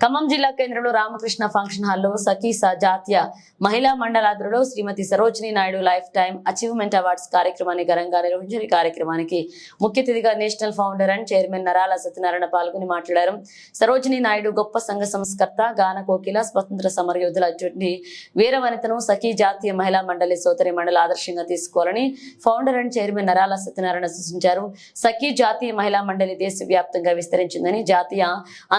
ఖమ్మం జిల్లా కేంద్రంలో రామకృష్ణ ఫంక్షన్ హాల్లో సఖీసా జాతీయ మహిళా మండలాధ్రులో Srimati Sarojini Naidu life time achievement awards కార్యక్రమాన్ని ఘనంగా నిర్వహించిన ఈ కార్యక్రమానికి ముఖ్య అతిథిగా నేషనల్ ఫౌండర్ అండ్ చైర్మన్ నరాల సత్యనారాయణ పాల్గొని మాట్లాడారు. సరోజిని నాయుడు గొప్ప సంఘ సంస్కర్త గాన కోకిల స్వతంత్ర సమరయోధుల అర్జున్ని వీర వనితను సఖీ జాతీయ మహిళా మండలి సోదరి మండలి ఆదర్శంగా తీసుకోవాలని ఫౌండర్ అండ్ చైర్మన్ నరాల సత్యనారాయణ సూచించారు. సఖీ జాతీయ మహిళా మండలి దేశవ్యాప్తంగా విస్తరించిందని జాతీయ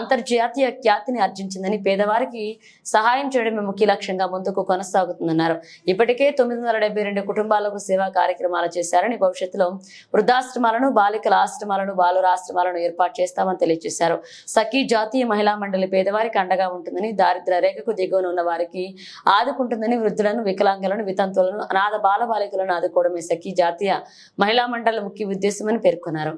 అంతర్జాతీయ ఖ్యాతిని ఆర్జించిందని పేదవారికి సహాయం చేయడమే ముఖ్య లక్ష్యంగా ముందుకు కొనసాగుతుందన్నారు. ఇప్పటికే తొమ్మిది వందల డెబ్బై రెండు కుటుంబాలకు సేవా కార్యక్రమాలు చేశారని భవిష్యత్తులో వృద్ధాశ్రమాలను బాలికల ఆశ్రమాలను బాలుర ఆశ్రమాలను ఏర్పాటు చేస్తామని తెలియజేశారు. సఖీ జాతీయ మహిళా మండలి పేదవారికి అండగా ఉంటుందని దారిద్ర రేఖకు దిగువన ఉన్న వారికి ఆదుకుంటుందని వృద్ధులను వికలాంగులను వితంతువులను అనాథ బాల బాలికలను ఆదుకోవడమే సఖీ జాతీయ మహిళా మండలి ముఖ్య ఉద్దేశమని పేర్కొన్నారు.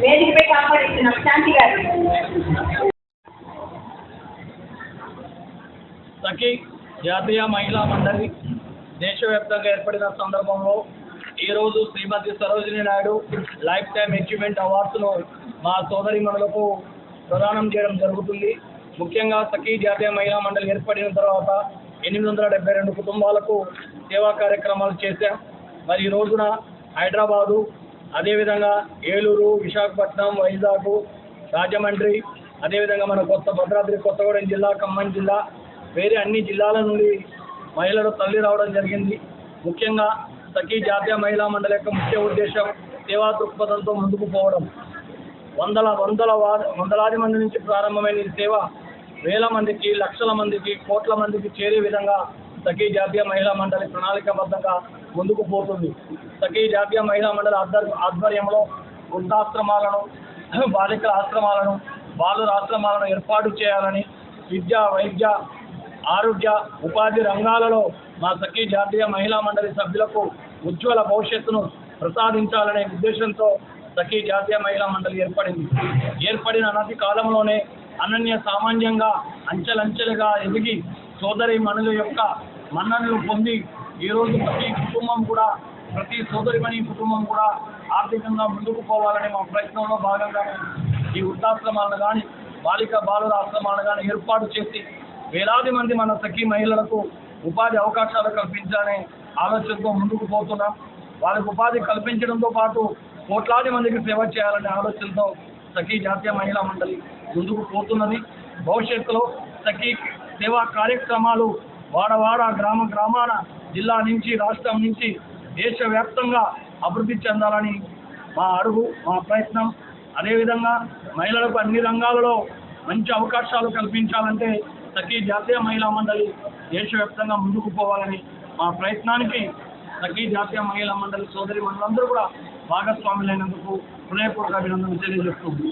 వేదికపై శాంతి గారు జాతీయ మహిళా మండలి దేశవ్యాప్తంగా ఏర్పడిన సందర్భంలో ఈరోజు Srimati Sarojini Naidu life time achievement అవార్డ్స్ను మా సోదరి మండలకు ప్రదానం చేయడం జరుగుతుంది. ముఖ్యంగా సఖీ జాతీయ మహిళా మండలి ఏర్పడిన తర్వాత ఎనిమిది వందల డెబ్బై రెండు కుటుంబాలకు సేవా కార్యక్రమాలు చేశాం. మరి ఈ రోజున హైదరాబాదు అదేవిధంగా ఏలూరు విశాఖపట్నం వైజాగ్ రాజమండ్రి అదేవిధంగా మన కొత్త భద్రాద్రి కొత్తగూడెం జిల్లా ఖమ్మం జిల్లా వేరే అన్ని జిల్లాల నుండి మహిళలు తల్లి రావడం జరిగింది. ముఖ్యంగా సఖీ జాతీయ మహిళా మండలి యొక్క ముఖ్య ఉద్దేశం సేవా దృక్పథంతో ముందుకు పోవడం. వందల వందల వందలాది మంది నుంచి ప్రారంభమైన ఈ సేవ వేల మందికి లక్షల మందికి కోట్ల మందికి చేరే విధంగా సఖీ జాతీయ మహిళా మండలి ప్రణాళికాబద్ధంగా ముందుకు పోతుంది. సఖీ జాతీయ మహిళా మండలి ఆధ్వర్ ఆధ్వర్యంలో వృద్ధాశ్రమాలను బాలికల ఆశ్రమాలను బాలుర ఆశ్రమాలను ఏర్పాటు చేయాలని విద్య వైద్య ఆరోగ్య ఉపాధి రంగాలలో మా సఖీ జాతీయ మహిళా మండలి సభ్యులకు ఉజ్వల భవిష్యత్తును ప్రసాదించాలనే ఉద్దేశంతో సఖీ జాతీయ మహిళా మండలి ఏర్పడింది. ఏర్పడిన అనతి కాలంలోనే అనన్య సామాన్యంగా అంచెలంచెలుగా ఎదిగి సోదరి మనుల యొక్క మన్ననలు పొంది ఈరోజు ప్రతి కుటుంబం కూడా ప్రతి సోదరిమణి కుటుంబం కూడా ఆర్థికంగా ముందుకు పోవాలనే మా ప్రయత్నంలో భాగంగానే ఈ వృద్ధాశ్రమాలను కానీ బాలిక బాలుర ఆశ్రమాలను కానీ ఏర్పాటు చేసి వేలాది మంది మన సఖీ మహిళలకు ఉపాధి అవకాశాలు కల్పించాలనే ఆలోచనతో ముందుకు పోతున్నాం. వాళ్ళకి ఉపాధి కల్పించడంతో పాటు కోట్లాది మందికి సేవ చేయాలనే ఆలోచనతో సఖీ జాతీయ మహిళా మండలి ముందుకు పోతున్నది. భవిష్యత్తులో సఖీ సేవా కార్యక్రమాలు వాడవాడ గ్రామ గ్రామాన జిల్లా నుంచి రాష్ట్రం నుంచి దేశవ్యాప్తంగా అభివృద్ధి చెందాలని మా అడుగు మా ప్రయత్నం. అదేవిధంగా మహిళలకు అన్ని రంగాలలో మంచి అవకాశాలు కల్పించాలంటే సఖీ జాతీయ మహిళా మండలి దేశవ్యాప్తంగా ముందుకు పోవాలని మా ప్రయత్నానికి సఖీ జాతీయ మహిళా మండలి సోదరి మనందరూ కూడా భాగస్వాములైనందుకు హృదయపూర్వక అభినందనలు తెలియజేస్తుంది